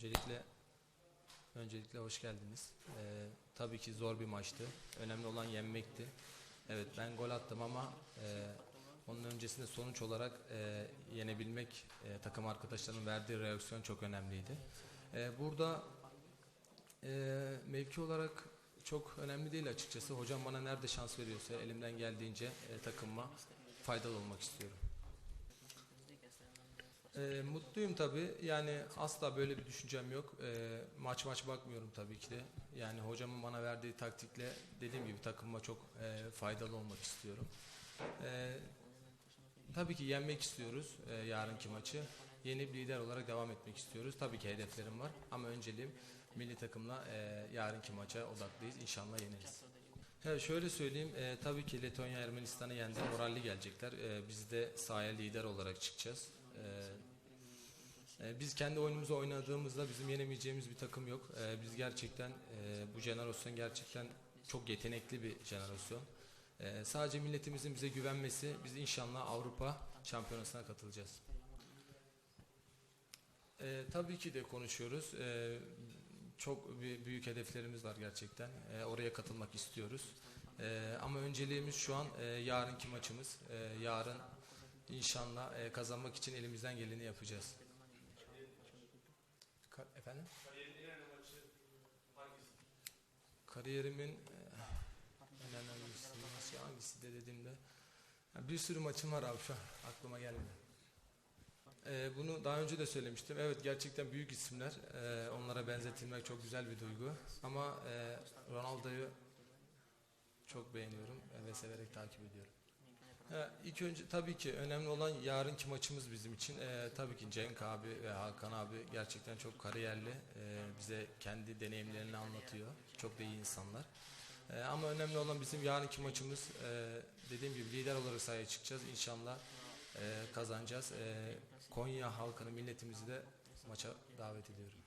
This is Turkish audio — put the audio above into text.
Öncelikle öncelikle hoş geldiniz. Ee, tabii ki zor bir maçtı. Önemli olan yenmekti. Evet ben gol attım ama e, onun öncesinde sonuç olarak e, yenebilmek e, takım arkadaşlarının verdiği reaksiyon çok önemliydi. E, burada e, mevki olarak çok önemli değil açıkçası. Hocam bana nerede şans veriyorsa elimden geldiğince e, takımıma faydalı olmak istiyorum. E, mutluyum tabii. Yani asla böyle bir düşüncem yok. E, maç maç bakmıyorum tabii ki de. Yani hocamın bana verdiği taktikle dediğim gibi takımıma çok e, faydalı olmak istiyorum. E, tabii ki yenmek istiyoruz e, yarınki maçı. Yenip lider olarak devam etmek istiyoruz. Tabii ki hedeflerim var ama önceliğim milli takımla e, yarınki maça odaklıyız. İnşallah yeneriz. Evet, şöyle söyleyeyim, e, tabii ki Letonya Ermenistan'ı yendi, moralli gelecekler. E, biz de sahaya lider olarak çıkacağız. E, biz kendi oyunumuzu oynadığımızda bizim yenemeyeceğimiz bir takım yok. E, biz gerçekten, e, bu jenerasyon gerçekten çok yetenekli bir jenerasyon. E, sadece milletimizin bize güvenmesi, biz inşallah Avrupa şampiyonasına katılacağız. E, tabii ki de konuşuyoruz. E, çok büyük hedeflerimiz var gerçekten. E, oraya katılmak istiyoruz. E, ama önceliğimiz şu an e, yarınki maçımız. E, yarın inşallah e, kazanmak için elimizden geleni yapacağız. Efendim? Kariyerimin e, en önemlisi nasıl hangisi de dediğimde bir sürü maçım var abi şu an aklıma gelmedi. Ee, bunu daha önce de söylemiştim. Evet gerçekten büyük isimler. Ee, onlara benzetilmek çok güzel bir duygu. Ama e, Ronaldo'yu çok beğeniyorum ve severek takip ediyorum. Ha, ilk önce tabii ki önemli olan yarınki maçımız bizim için. Ee, tabii ki Cenk abi ve Hakan abi gerçekten çok kariyerli. Ee, bize kendi deneyimlerini anlatıyor. Çok da iyi insanlar. Ee, ama önemli olan bizim yarınki maçımız. Ee, dediğim gibi lider olarak sahaya çıkacağız. İnşallah e, kazanacağız. E, Konya halkını, milletimizi de maça davet ediyorum.